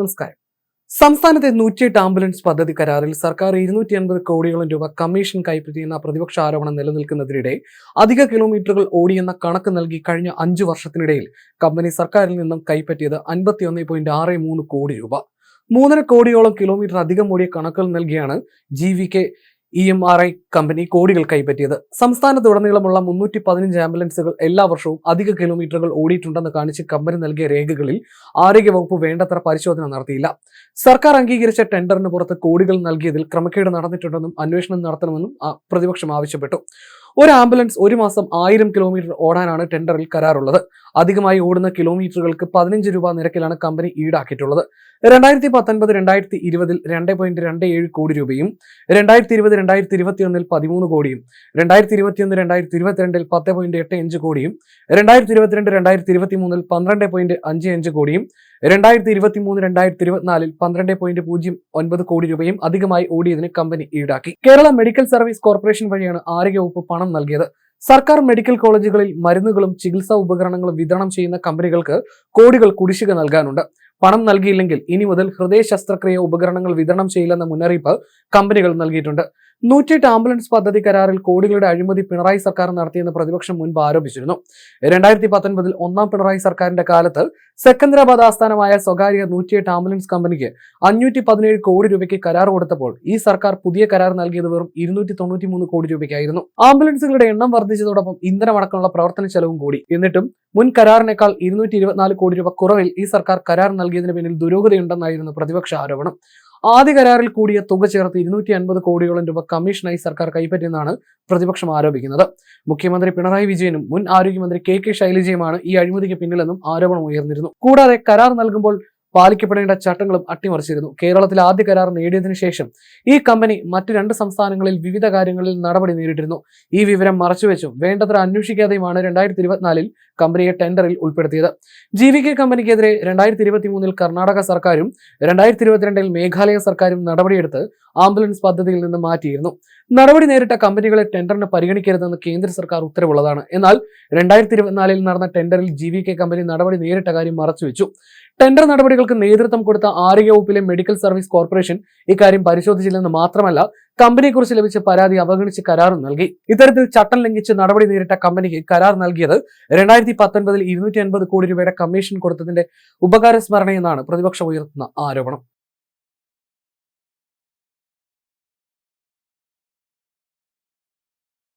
നമസ്കാരം. സംസ്ഥാനത്തെ നൂറ്റിയെട്ട് ആംബുലൻസ് പദ്ധതി കരാറിൽ സർക്കാർ ഇരുന്നൂറ്റി അൻപത് കോടിയോളം രൂപ കമ്മീഷൻ കൈപ്പറ്റിയെന്ന പ്രതിപക്ഷ ആരോപണം നിലനിൽക്കുന്നതിനിടെ അധിക കിലോമീറ്ററുകൾ ഓടിയെന്ന കണക്ക് നൽകി കഴിഞ്ഞ അഞ്ചു വർഷത്തിനിടയിൽ കമ്പനി സർക്കാരിൽ നിന്നും കൈപ്പറ്റിയത് അൻപത്തിയൊന്ന് പോയിന്റ് ആറ് മൂന്ന് കോടി രൂപ. മൂന്നര കോടിയോളം കിലോമീറ്റർ അധികം ഓടിയ കണക്കുകൾ നൽകിയാണ് G V K E M R I company കോടികൾ കൈപ്പറ്റിയത്. സംസ്ഥാനത്തുടനീളമുള്ള മുന്നൂറ്റി പതിനഞ്ച് ആംബുലൻസുകൾ എല്ലാ വർഷവും അധിക കിലോമീറ്ററുകൾ ഓടിയിട്ടുണ്ടെന്ന് കാണിച്ച് കമ്പനി നൽകിയ രേഖകളിൽ ആരോഗ്യവകുപ്പ് വേണ്ടത്ര പരിശോധന നടത്തിയില്ല. സർക്കാർ അംഗീകരിച്ച ടെൻഡറിന് പുറത്ത് കോടികൾ നൽകിയതിൽ ക്രമക്കേട് നടന്നിട്ടുണ്ടെന്നും അന്വേഷണം നടത്തണമെന്നും പ്രതിപക്ഷം ആവശ്യപ്പെട്ടു. ഒരു ആംബുലൻസ് ഒരു മാസം ആയിരം കിലോമീറ്റർ ഓടാനാണ് ടെൻഡറിൽ കരാറുള്ളത്. അധികമായി ഓടുന്ന കിലോമീറ്ററുകൾക്ക് പതിനഞ്ച് രൂപ നിരക്കിലാണ് കമ്പനി ഈടാക്കിയിട്ടുള്ളത്. രണ്ടായിരത്തി പത്തൊൻപത് രണ്ടായിരത്തി ഇരുപതിൽ രണ്ട് പോയിന്റ് രണ്ട് ഏഴ് കോടി രൂപയും രണ്ടായിരത്തി ഇരുപത് രണ്ടായിരത്തി ഇരുപത്തിയൊന്നിൽ പതിമൂന്ന് കോടിയും രണ്ടായിരത്തി ഇരുപത്തിയൊന്ന് രണ്ടായിരത്തി ഇരുപത്തിരണ്ടിൽ പത്ത് പോയിന്റ് എട്ട് അഞ്ച് കോടിയും രണ്ടായിരത്തി ഇരുപത്തിരണ്ട് രണ്ടായിരത്തി ഇരുപത്തി മൂന്നിൽ പന്ത്രണ്ട് പോയിന്റ് അഞ്ച് അഞ്ച് കോടിയും രണ്ടായിരത്തി ഇരുപത്തി മൂന്ന് രണ്ടായിരത്തി ഇരുപത്തിനാലിൽ പന്ത്രണ്ട് പോയിന്റ് പൂജ്യം ഒൻപത് കോടി രൂപയും അധികമായി ഓടിയതിന് കമ്പനി ഈടാക്കി. കേരള മെഡിക്കൽ സർവീസ് കോർപ്പറേഷൻ വഴിയാണ് ആരോഗ്യവകുപ്പ് പണം നൽകിയത്. സർക്കാർ മെഡിക്കൽ കോളേജുകളിൽ മരുന്നുകളും ചികിത്സാ ഉപകരണങ്ങളും വിതരണം ചെയ്യുന്ന കമ്പനികൾക്ക് കോടികൾ കുടിശ്ശിക നൽകാനുണ്ട്. പണം നൽകിയില്ലെങ്കിൽ ഇനി മുതൽ ഹൃദയ ശസ്ത്രക്രിയ ഉപകരണങ്ങൾ വിതരണം ചെയ്യില്ലെന്ന മുന്നറിയിപ്പ് കമ്പനികൾ നൽകിയിട്ടുണ്ട്. നൂറ്റിയെട്ട് ആംബുലൻസ് പദ്ധതി കരാറിൽ കോടികളുടെ അഴിമതി പിണറായി സർക്കാർ നടത്തിയെന്ന് പ്രതിപക്ഷം മുൻപ് ആരോപിച്ചിരുന്നു. രണ്ടായിരത്തി പത്തൊൻപതിൽ ഒന്നാം പിണറായി സർക്കാരിന്റെ കാലത്ത് സെക്കന്ദരാബാദ് ആസ്ഥാനമായ സ്വകാര്യ നൂറ്റിയെട്ട് ആംബുലൻസ് കമ്പനിക്ക് അഞ്ഞൂറ്റി പതിനേഴ് കോടി രൂപയ്ക്ക് കരാർ കൊടുത്തപ്പോൾ ഈ സർക്കാർ പുതിയ കരാർ നൽകിയത് വെറും ഇരുന്നൂറ്റി തൊണ്ണൂറ്റി മൂന്ന് കോടി രൂപയ്ക്കായിരുന്നു. ആംബുലൻസുകളുടെ എണ്ണം വർദ്ധിച്ചതോടൊപ്പം ഇന്ധനമടക്കമുള്ള പ്രവർത്തന ചെലവും കൂടി. എന്നിട്ടും മുൻ കരാറിനേക്കാൾ ഇരുന്നൂറ്റി ഇരുപത്തിനാല് കോടി രൂപ കുറവിൽ ഈ സർക്കാർ കരാർ നൽകിയതിന് പിന്നിൽ ദുരൂഹതയുണ്ടെന്നായിരുന്നു പ്രതിപക്ഷ ആരോപണം. ആദ്യ കരാറിൽ കൂടിയ തുക ചേർത്ത് ഇരുന്നൂറ്റി അൻപത് കോടിയോളം രൂപ കമ്മീഷനായി സർക്കാർ കൈപ്പറ്റിയെന്നാണ് പ്രതിപക്ഷം ആരോപിക്കുന്നത്. മുഖ്യമന്ത്രി പിണറായി വിജയനും മുൻ ആരോഗ്യമന്ത്രി കെ കെ ശൈലജയുമാണ് ഈ അഴിമതിക്ക് പിന്നിലെന്നും ആരോപണം ഉയർന്നിരുന്നു. കൂടാതെ കരാർ നൽകുമ്പോൾ പാലിക്കപ്പെടേണ്ട ചട്ടങ്ങളും അട്ടിമറിച്ചിരുന്നു. കേരളത്തിൽ ആദ്യ കരാർ നേടിയതിനു ശേഷം ഈ കമ്പനി മറ്റു രണ്ട് സംസ്ഥാനങ്ങളിൽ വിവിധ കാര്യങ്ങളിൽ നടപടി നേരിട്ടിരുന്നു. ഈ വിവരം മറച്ചുവെച്ചും. വേണ്ടത്ര അന്വേഷിക്കാതെയുമാണ് രണ്ടായിരത്തി ഇരുപത്തിനാലിൽ കമ്പനിയെ ടെൻഡറിൽ ഉൾപ്പെടുത്തിയത്. ജി വി കെ കമ്പനിക്കെതിരെ രണ്ടായിരത്തി ഇരുപത്തി മൂന്നിൽ കർണാടക സർക്കാരും രണ്ടായിരത്തി ഇരുപത്തിരണ്ടിൽ മേഘാലയ സർക്കാരും നടപടിയെടുത്ത് ആംബുലൻസ് പദ്ധതിയിൽ നിന്ന് മാറ്റിയിരുന്നു. നടപടി നേരിട്ട കമ്പനികളെ ടെൻഡറിന് പരിഗണിക്കരുതെന്ന് കേന്ദ്ര സർക്കാർ ഉത്തരവുള്ളതാണ്. എന്നാൽ രണ്ടായിരത്തി ഇരുപത്തിനാലിൽ നടന്ന ടെൻഡറിൽ ജി വി കെ കമ്പനി നടപടി നേരിട്ട കാര്യം മറച്ചുവെച്ചു. ടെൻഡർ നടപടികൾക്ക് നേതൃത്വം കൊടുത്ത ആരോഗ്യ വകുപ്പിലെ മെഡിക്കൽ സർവീസ് കോർപ്പറേഷൻ ഇക്കാര്യം പരിശോധിച്ചില്ലെന്ന് മാത്രമല്ല കമ്പനിയെക്കുറിച്ച് ലഭിച്ച പരാതി അവഗണിച്ച് കരാറും നൽകി. ഇത്തരത്തിൽ ചട്ടം ലംഘിച്ച് നടപടി നേരിട്ട കമ്പനിക്ക് കരാർ നൽകിയത് രണ്ടായിരത്തി പത്തൊൻപതിൽ ഇരുന്നൂറ്റി അൻപത് കോടി രൂപയുടെ കമ്മീഷൻ കൊടുത്തതിന്റെ ഉപകാര സ്മരണയെന്നാണ് പ്രതിപക്ഷം ഉയർത്തുന്ന ആരോപണം.